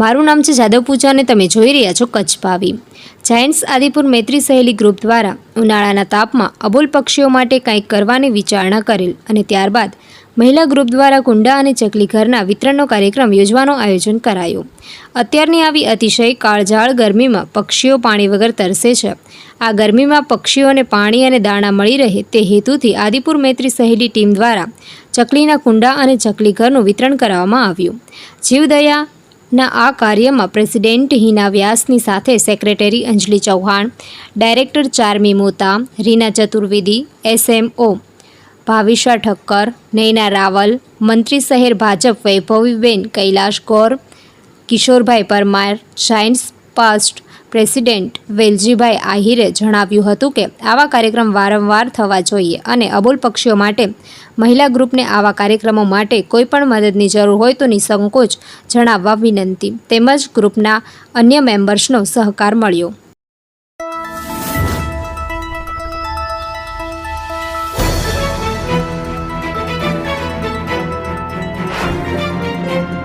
મારું નામ છે જાદવ પૂજા અને તમે જોઈ રહ્યા છો કચ્છ ભાવી. જાયન્ટ્સ આદિપુર મૈત્રી સહેલી ગ્રુપ દ્વારા ઉનાળાના તાપમાં અબોલ પક્ષીઓ માટે કંઈક કરવાની વિચારણા કરેલ અને ત્યારબાદ મહિલા ગ્રુપ દ્વારા કુંડા અને ચકલી ઘરના વિતરણનો કાર્યક્રમ યોજવાનું આયોજન કરાયું. અત્યારની આવી અતિશય કાળઝાળ ગરમીમાં પક્ષીઓ પાણી વગર તરસે છે. આ ગરમીમાં પક્ષીઓને પાણી અને દાણા મળી રહે તે હેતુથી આદિપુર મૈત્રી સહેલી ટીમ દ્વારા ચકલીના કુંડા અને ચકલી ઘરનું વિતરણ કરવામાં આવ્યું. જીવદયા ના, આ કાર્યમાં પ્રેસિડેન્ટ હિના વ્યાસની સાથે secretary Anjali Chauhan, director Charmi Mota, Reena Chaturvedi, SMO Bhavisha Thakkar, Naina Raval, મંત્રી શહેર ભાજપ વૈભવીબેન કૈલાશ ગૌર, કિશોરભાઈ Parmar, science past president Veljibhai Ahire જણાવ્યું હતું કે આવા કાર્યક્રમ વારંવાર થવા જોઈએ અને અબોલ પક્ષીઓ માટે, મહિલા ગ્રુપને આવા કાર્યક્રમો માટે કોઈપણ મદદની જરૂર હોય તો નિસંકોચ જણાવવા વિનંતી. તેમજ ગ્રુપના અન્ય મેમ્બર્સનો સહકાર મળ્યો.